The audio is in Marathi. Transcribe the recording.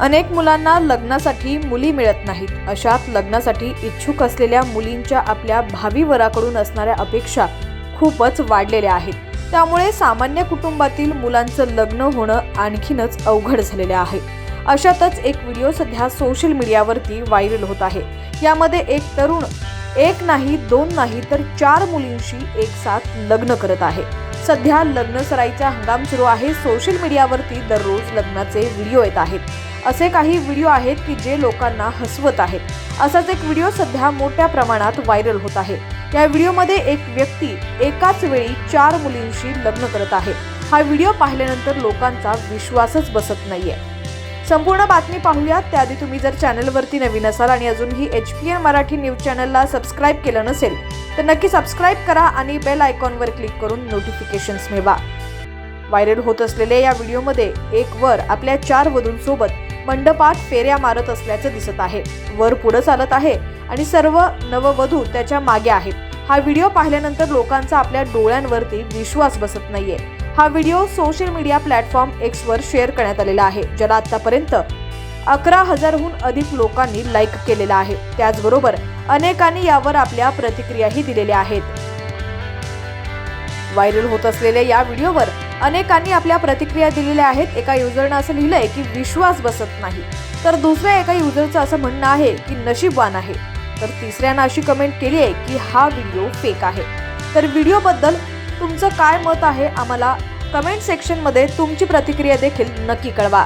अनेक मुलांना लग्नासाठी मुली मिळत नाहीत. अशात लग्नासाठी इच्छुक असलेल्या मुलींच्या आपल्या भावी वराकडून असणाऱ्या अपेक्षा खूपच वाढलेल्या आहेत. त्यामुळे सामान्य कुटुंबातील मुलांचं लग्न होणं आणखीनच अवघड झालेलं आहे. अशातच एक व्हिडिओ सध्या सोशल मीडियावरती व्हायरल होत आहे. यामध्ये एक तरुण एक नाही दोन नाही तर चार मुलींशी एक साथ लग्न करत आहे. सध्या लग्न सराईचा हंगाम सुरू आहे. सोशल मीडियावरती दररोज लग्नाचे व्हिडिओ येत आहेत. असे काही व्हिडिओ आहेत की जे लोकांना हसवत आहेत. असाच एक व्हिडिओ सध्या मोठ्या प्रमाणात व्हायरल होत आहे. या व्हिडिओमध्ये एक व्यक्ती एकाच वेळी चार मुलींशी लग्न करत आहे. हा व्हिडिओ पाहिल्यानंतर लोकांचा विश्वासच बसत नाहीये. संपूर्ण बातमी पाहूयात. त्याआधी तुम्ही जर चॅनलवरती नवीन असाल आणि अजूनही H P N Marathi news चॅनलला सबस्क्राईब केलं नसेल तर नक्की सबस्क्राईब करा आणि बेल आयकॉनवर क्लिक करून नोटिफिकेशन्स मिळवा. व्हायरल होत असलेल्या या व्हिडिओमध्ये एक वर आपल्या चार वधूंसोबत मंडपात फेऱ्या मारत असल्याचं दिसत आहे. वर पुढे चालत आहे आणि सर्व नववधू त्याच्यामागे आहेत. हा व्हिडिओ पाहिल्यानंतर लोकांचा आपल्या डोळ्यांवरती विश्वास बसत नाहीये. हा video social media platform X वर शेअर करण्यात आलेला आहे. ज्याला आतापर्यंत अकरा हजारहून अधिक लोकांनी लाईक केलेला आहे. त्याचबरोबर अनेकांनी यावर आपल्या प्रतिक्रियाही दिलेल्या आहेत. व्हायरल होत असलेल्या या व्हिडिओवर अनेकांनी आपल्या प्रतिक्रिया दिलेल्या आहेत. एका युजरनं असं लिहिलंय की विश्वास बसत नाही. तर दुसऱ्या एका युजरचं असं म्हणणं आहे की नशीबवान आहे. तर तिसऱ्यानं अशी कमेंट केली आहे की हा व्हिडिओ फेक आहे. तर व्हिडिओबद्दल तुमचं काय मत आहे? आम्हाला कमेंट सेक्शनमध्ये तुमची प्रतिक्रिया देखील नक्की कळवा.